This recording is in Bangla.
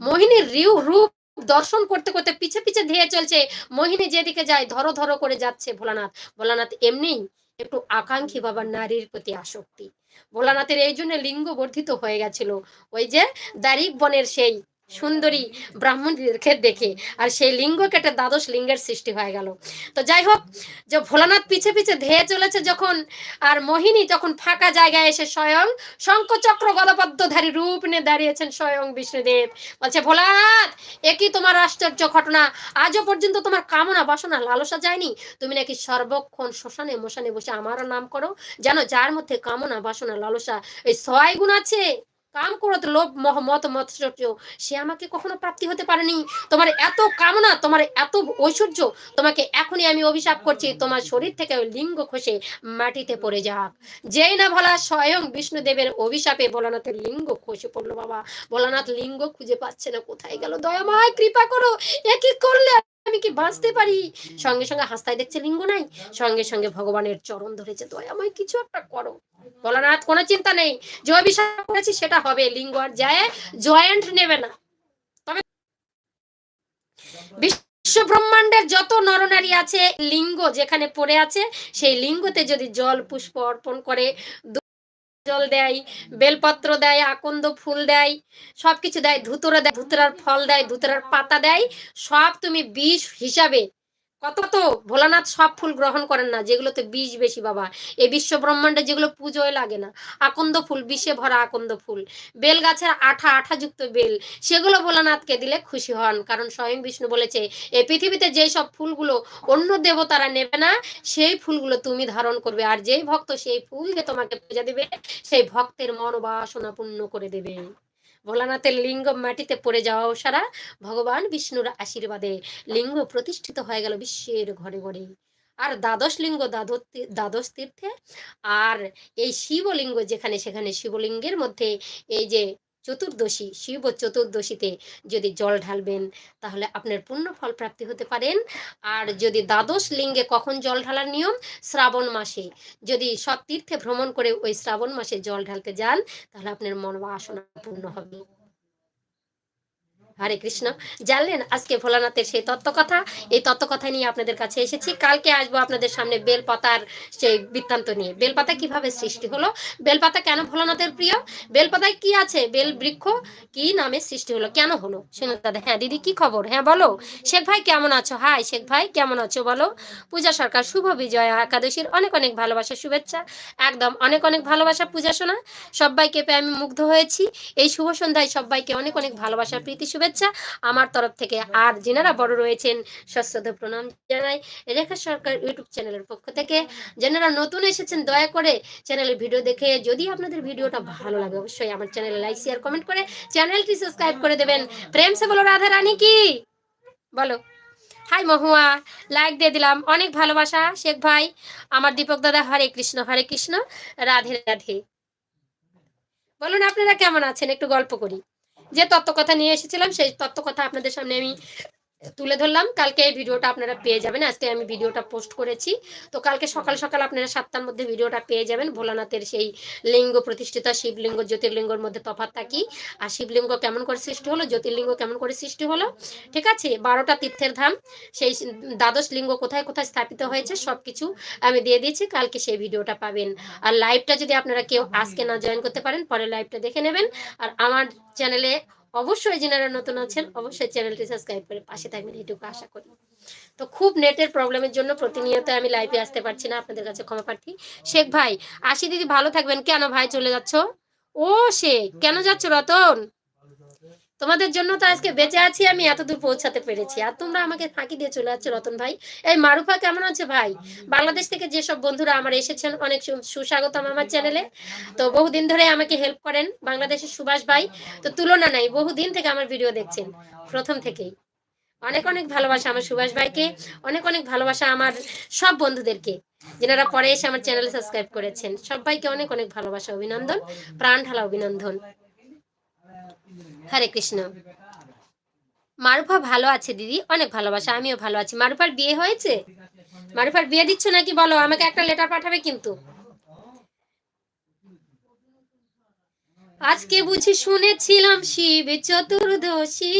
মোহিনীর রিউ রূপ দর্শন করতে করতে পিছে পিছে ধেয়ে চলছে। মোহিনী যেদিকে যায় ধরো ধরো করে যাচ্ছে ভোলানাথ। ভোলানাথ এমনিই একটু আকাঙ্ক্ষী বাবার নারীর প্রতি আসক্তি। ভোলানাথের এই জন্য লিঙ্গ বর্ধিত হয়ে গেছিল। ওই যে দারিক বনের সেই সুন্দরী ব্রাহ্মণীদেরকে দেখে আর সেই লিঙ্গ কেটে দ্বাদশ লিঙ্গের সৃষ্টি হয়ে গেল। তো যাই হোক, যে ভোলানাথ পিছে পিছে ধেয়ে চলেছে যখন, আর মোহিনী যখন ফাঁকা জায়গায় এসে স্বয়ং শঙ্খচক্র গদপদ্মধারী রূপ নিয়ে দাঁড়িয়েছেন স্বয়ং বিষ্ণুদেব। বলছে, ভোলানাথ একই তোমার আশ্চর্য ঘটনা? আজও পর্যন্ত তোমার কামনা বাসনা লালসা যায়নি? তুমি নাকি সর্বক্ষণ শ্মশানে মশানে বসে আমারও নাম করো? জানো, যার মধ্যে কামনা বাসনা লালসা, এই ছয় গুণ আছে। কাম করত লোভ মত, মৎসর্য। সে আমাকে কখনো প্রাপ্তি হতে পারেনি। তোমার এত কামনা, তোমার এত ঐশ্বর্য, তোমাকে এখনই আমি অভিশাপ করছি। তোমার শরীর থেকে লিঙ্গ খসে মাটিতে পড়ে যাক। যেই না ভোলা, স্বয়ং বিষ্ণুদেবের অভিশাপে ভোলানাথের লিঙ্গ খসে পড়ল বাবা। ভোলানাথ লিঙ্গ খুঁজে পাচ্ছে না। কোথায় গেল? দয়াময় কৃপা করো। এ কি করলে? আমি কি বাঁচতে পারি? সঙ্গে সঙ্গে হাসতায় দেখছে লিঙ্গ নাই। সঙ্গে সঙ্গে ভগবানের চরণ ধরেছে। দয়াময় কিছু একটা করো। ভোলানাথ কোনো চিন্তা নেই। যে অভিশাপ করেছি, সেটা হবে। লিঙ্গ আর যায় জয়েন্ট নেবে না। তবে বিশ্ব ব্রহ্মাণ্ডের যত নরনারী আছে, লিঙ্গ যেখানে পড়ে আছে, সেই লিঙ্গতে যদি জল, পুষ্প অর্পণ করে জল দেয়, বেলপত্র দেয়, আকন্দ ফুল দেয়, সবকিছু দেয়, ধুতরা দেয়, ধুতরার ফল দেয়, ধুতরার পাতা দেয়, সব তুমি বিষ হিসাবে কত কত ভোলানাথ সব ফুল গ্রহণ করেন না, যেগুলোতে বিষ বেশি বাবা। এই বিশ্ব ব্রহ্মাণ্ডে যেগুলো পুজোয় লাগে না, আকন্দ ফুল, বিষে ভরা আকন্দ ফুল। বেল গাছের আঠা, আঠাযুক্ত বেল, সেগুলো ভোলানাথকে দিলে খুশি হন, কারণ স্বয়ং বিষ্ণু বলেছে এই পৃথিবীতে যেই সব ফুলগুলো অন্য দেবতারা নেবে না, সেই ফুলগুলো তুমি ধারণ করবে, আর যেই ভক্ত সেই ফুল দিয়ে তোমাকে পূজা দেবে, সেই ভক্তের মনোবাসনা পূর্ণ করে দেবে। ভোলানাথের লিঙ্গ মাটিতে পড়ে যাওয়াও সারা ভগবান বিষ্ণুর আশীর্বাদে লিঙ্গ প্রতিষ্ঠিত হয়ে গেল বিশ্বের ঘরে ঘরে। আর দ্বাদশ লিঙ্গ দ্বাদশ তীর- দ্বাদশ তীর্থে, আর এই শিবলিঙ্গ যেখানে সেখানে শিবলিঙ্গের মধ্যে এই যে চতুর্দশী, শিব চতুর্দশীতে যদি জল ঢালবেন, তাহলে আপনার পূর্ণ ফল প্রাপ্তি হতে পারেন। আর যদি দ্বাদশ লিঙ্গে কখন জল ঢালার নিয়ম? শ্রাবণ মাসে। যদি সব তীর্থে ভ্রমণ করে ওই শ্রাবণ মাসে জল ঢালতে যান, তাহলে আপনার মন বাসনা পূর্ণ হবে। হরে কৃষ্ণ। জানলেন আজকে ভোলানাথের সেই তত্ত্বকথা। এই তত্ত্বকথা নিয়ে আপনাদের কাছে এসেছি। কালকে আসব আপনাদের সামনে বেলপাতার সেই বৃত্তান্ত নিয়ে। বেলপাতা কীভাবে সৃষ্টি হলো? বেলপাতা কেন ভোলানাথের প্রিয়? বেলপাতায় কি আছে? বেল বৃক্ষ কি নামে সৃষ্টি হলো? কেন হলো? শুনে দাদা হ্যাঁ দিদি, কি খবর? হ্যাঁ বলো। শেখ ভাই কেমন আছো? হাই, শেখ ভাই, কেমন আছো বলো? পূজা সরকার, শুভ বিজয়া একাদশীর অনেক অনেক ভালোবাসা, শুভেচ্ছা। একদম অনেক অনেক ভালোবাসা, পূজা শোনা। সবাইকে পেয়ে আমি মুগ্ধ হয়েছি। এই শুভ সন্ধ্যায় সবাইকে অনেক অনেক ভালোবাসা, প্রীতি, শুভেচ্ছা। আমার তরফ থেকে আর যেনারা বড় রয়েছেন, সশ্রদ্ধ প্রণাম জানাই রেখা সরকার ইউটিউব চ্যানেলের পক্ষ থেকে। যারা নতুন এসেছেন, দয়া করে চ্যানেলের ভিডিও দেখে যদি আপনাদের ভিডিওটা ভালো লাগে, অবশ্যই আমার চ্যানেলে লাইক শেয়ার কমেন্ট করে চ্যানেলটি সাবস্ক্রাইব করে দেবেন। প্রেম সে বলো, রাধা রানী কি? বলো। হাই মহুয়া লাইক দিয়ে দিলাম। অনেক ভালোবাসা, শেখ ভাই। আমার দীপক দাদা, হরে কৃষ্ণ হরে কৃষ্ণ, রাধে রাধে। বলুন, আপনারা কেমন আছেন? একটু গল্প করি। যে তত্ত্ব কথা নিয়ে এসেছিলাম সেই তত্ত্ব কথা আপনাদের সামনে আমি তুলে ধরলাম। কালকে এই ভিডিওটা আপনারা পেয়ে যাবেন। আজকে আমি ভিডিওটা পোস্ট করেছি। তো কালকে সকাল সকাল আপনারা সাতটার মধ্যে ভিডিওটা পেয়ে যাবেন। ভোলানাথের সেই লিঙ্গ প্রতিষ্ঠিত শিবলিঙ্গ, জ্যোতির্লিঙ্গর মধ্যে তফাৎটা কি? আর শিবলিঙ্গ কেমন করে সৃষ্টি হলো? জ্যোতির্লিঙ্গ কেমন করে সৃষ্টি হলো? ঠিক আছে? বারোটা তীর্থের ধাম। সেই দ্বাদশ লিঙ্গ কোথায় কোথায় স্থাপিত হয়েছে? সব কিছু আমি দিয়ে দিয়েছি। কালকে সেই ভিডিওটা পাবেন। আর লাইভটা যদি আপনারা কেউ আজকে না জয়েন করতে পারেন, পরে লাইভটা দেখে নেবেন। আর আমার চ্যানেলে অবশ্যই যারা নতুন আছেন, অবশ্যই চ্যানেলটি সাবস্ক্রাইব করে পাশে থাকবেন এটুকু আশা করি। তো খুব নেটের প্রবলেমের জন্য প্রতিনিয়ত আমি লাইভে আসতে পারছি না আপনাদের কাছে ক্ষমা প্রার্থী। শেখ ভাই, আশি দিদি ভালো থাকবেন। কেন ভাই চলে যাচ্ছ? ও শেখ, কেন যাচ্ছ রতন? তোমাদের জন্য তো আজকে বেঁচে আছি, আমি এতদূর পৌঁছাতে পেরেছি। আর তোমরা আমাকে ফাঁকি দিয়ে চলে যাচ্ছ রতন ভাই। এই মারুফা কেমন আছে ভাই? বাংলাদেশ থেকে যেসব বন্ধুরা আমার এসেছেন, অনেক সুস্বাগতম আমার চ্যানেলে। তো বহুদিন ধরে আমাকে হেল্প করেন বাংলাদেশের সুভাষ ভাই। তো তুলনা নাই, বহুদিন থেকে আমার ভিডিও দেখছেন, প্রথম থেকেই। অনেক অনেক ভালোবাসা আমার সুভাষ ভাইকে, অনেক অনেক ভালোবাসা আমার সব বন্ধুদেরকে, যেনারা পরে এসে আমার চ্যানেলে সাবস্ক্রাইব করেছেন। সবাইকে অনেক অনেক ভালোবাসা, অভিনন্দন প্রাণ ঢালা অভিনন্দন। হরে কৃষ্ণ। মারুফা ভালো আছে দিদি, অনেক ভালোবাসা, আমিও ভালো আছি। মারুফার বিয়ে হয়েছে? মারুফার বিয়ে দিচ্ছ নাকি বলো, আমাকে একটা লেটার পাঠাবে কিন্তু। আজকে বুঝি শুনেছিলাম শিব চতুর্দশী।